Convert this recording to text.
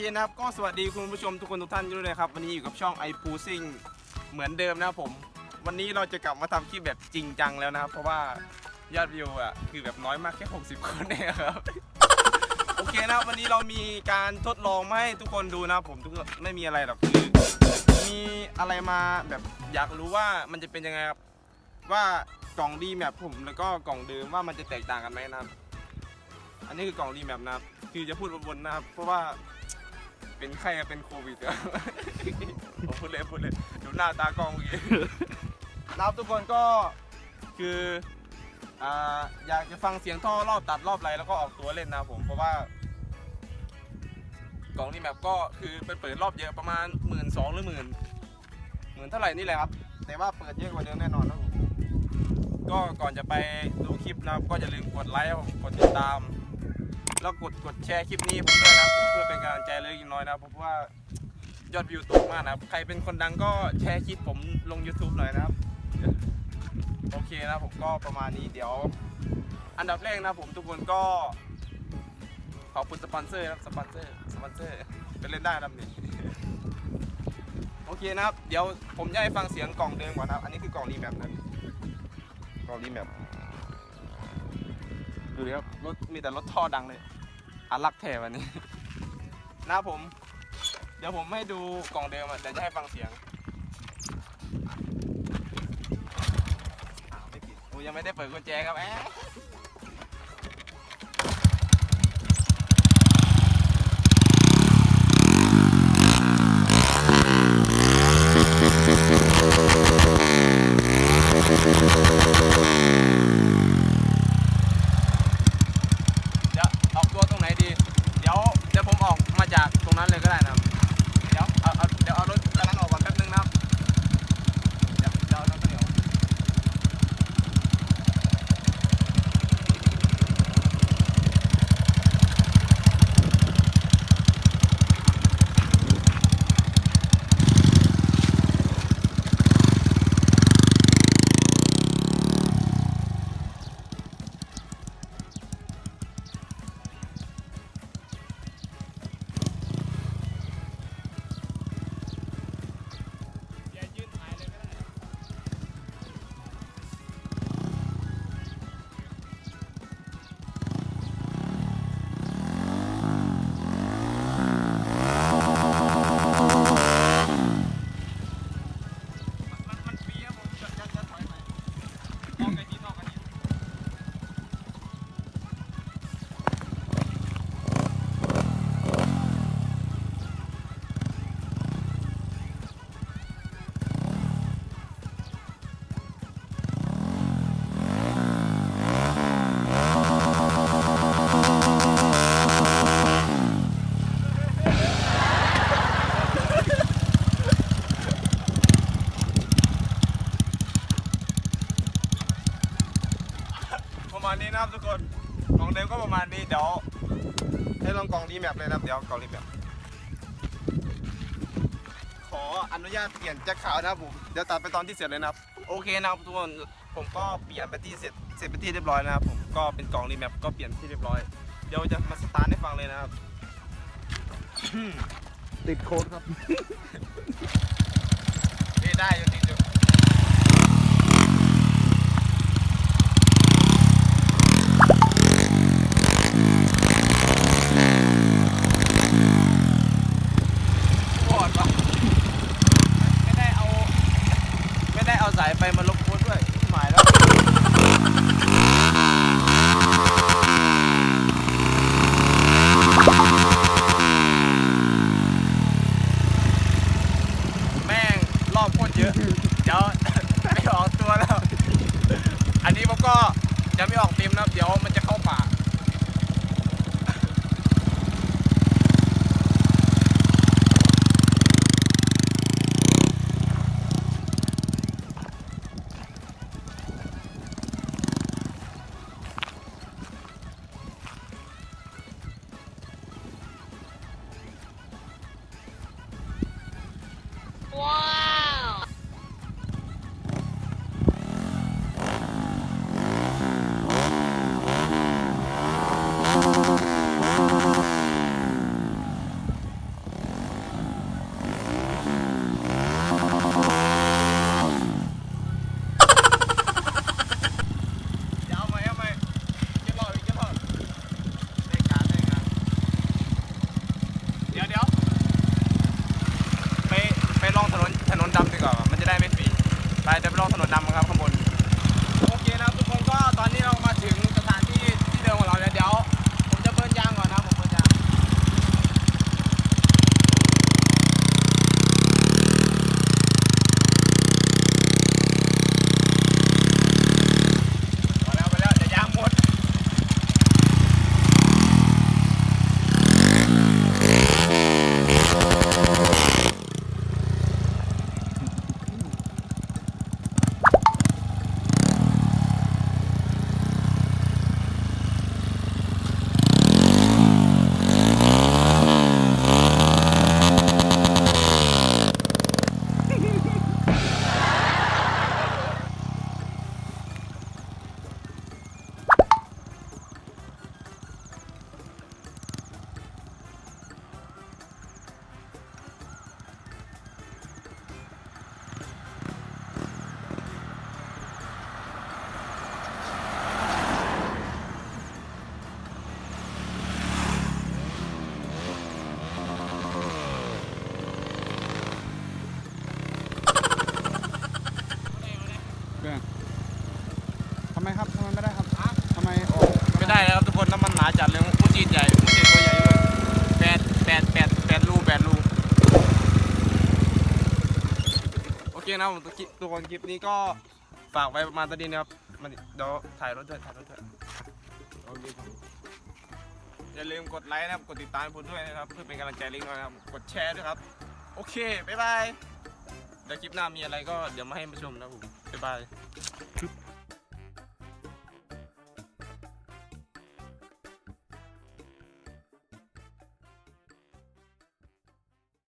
เคนะครับก็สวัสดีคุณผู้ชมทุกคนทุกท่านด้วยนะครับ วันนี้อยู่กับช่องไอปูซิ่งเหมือนเดิมนะครับผม วันนี้เราจะกลับมาทำคลิปแบบจริงจังแล้วนะครับ เพราะว่ายอดวิวอะคือแบบน้อยมากแค่ 60 คนเองครับ โอเคนะครับวันนี้เรามีการทดลองมาให้ทุกคนดูนะครับผมทุกคนไม่มีอะไรหรอกคือมีอะไรมาแบบอยากรู้ว่ามันจะเป็นยังไงครับ ว่ากล่องดีแมปผมแล้วก็กล่องเดิมว่ามันจะแตกต่างกันไหมนะครับ อันนี้คือกล่องรีแมปนะครับ คือจะพูดวนๆนะครับ เพราะว่า เป็นไข้เป็นโควิดครับผมพูดเลยพูดเลยดูหน้าตากล้องเมื่อกี้นะครับทุกคนก็คืออ่าอยากจะฟังเสียงท่อรอบตัดรอบไรแล้วก็ออกตัวเล่นนะครับผมเพราะว่ากล่องรีแมปก็คือไปเปิดรอบเยอะประมาณหมื่นสองหรือหมื่นหมื่นเท่าไหร่นี่แหละครับ แต่ว่าเปิดเยอะกว่าเดิมแน่นอนนะครับผมก็ก่อนจะไปดูคลิปนะครับก็อย่าลืมกดไลค์กดติดตาม แล้วกดกดแชร์คลิปนี้ผมด้วยนะเพื่อเป็นกำลังใจเล็กน้อยนะเพราะว่ายอดวิวตกมากนะครับใครเป็นคนดังก็แชร์คลิปผมลง YouTube หน่อยนะครับ โอเคนะผมก็ประมาณนี้เดี๋ยว อันดับแรกนะผมทุกคนก็ ขอบคุณสปอนเซอร์นะครับสปอนเซอร์สปอนเซอร์ไปเล่นได้นะครับนี่โอเคนะครับ เดี๋ยวผมจะให้ฟังเสียงกล่องเดิมก่อนนะครับ อันนี้คือกล่องรีแมปนะกล่องรีแมป ดูดิครับรถมีแต่รถท่อดังเลยอารักแถวันนี้ นะผม เดี๋ยวผมให้ดูกล่องเดิมอะเดี๋ยวจะให้ฟังเสียงอ้าวไม่ปิดกูยังไม่ได้เปิดกุญแจครับแอ กล่องเดิมก็ประมาณนี้เดี๋ยวให้ลองกล่องรีแมปเลยนะครับเดี๋ยวกล่องรีแมปขออนุญาตเปลี่ยนแจ็คขาวนะครับผมเดี๋ยวตัดไปตอนที่เสร็จเลยนะครับ โอเคนะครับทุกคนผมก็เปลี่ยนไปที่เสร็จเสร็จไปที่เรียบร้อยนะครับผมก็เป็นกล่องรีแมปก็เปลี่ยนที่เรียบร้อยเดี๋ยวจะมาสตาร์ทให้ฟังเลยนะครับ ติดโค้ดครับ นี่ได้อยู่ติดอยู่ เคนะผมทุกคนคลิปนี้ก็ฝากไว้ประมาณตอนนี้นะครับมันเดี๋ยวถ่ายรถด้วยถ่ายรถด้วยโอเคครับอย่าลืมกดไลค์นะครับ กดติดตามผมด้วยนะครับ เพื่อเป็นกำลังใจลิงก์ด้อยนะครับ กดแชร์ด้วยครับ โอเค บ๊ายบาย เดี๋ยวคลิปหน้ามีอะไรก็เดี๋ยวมาให้มาชมนะครับผมบ๊ายบาย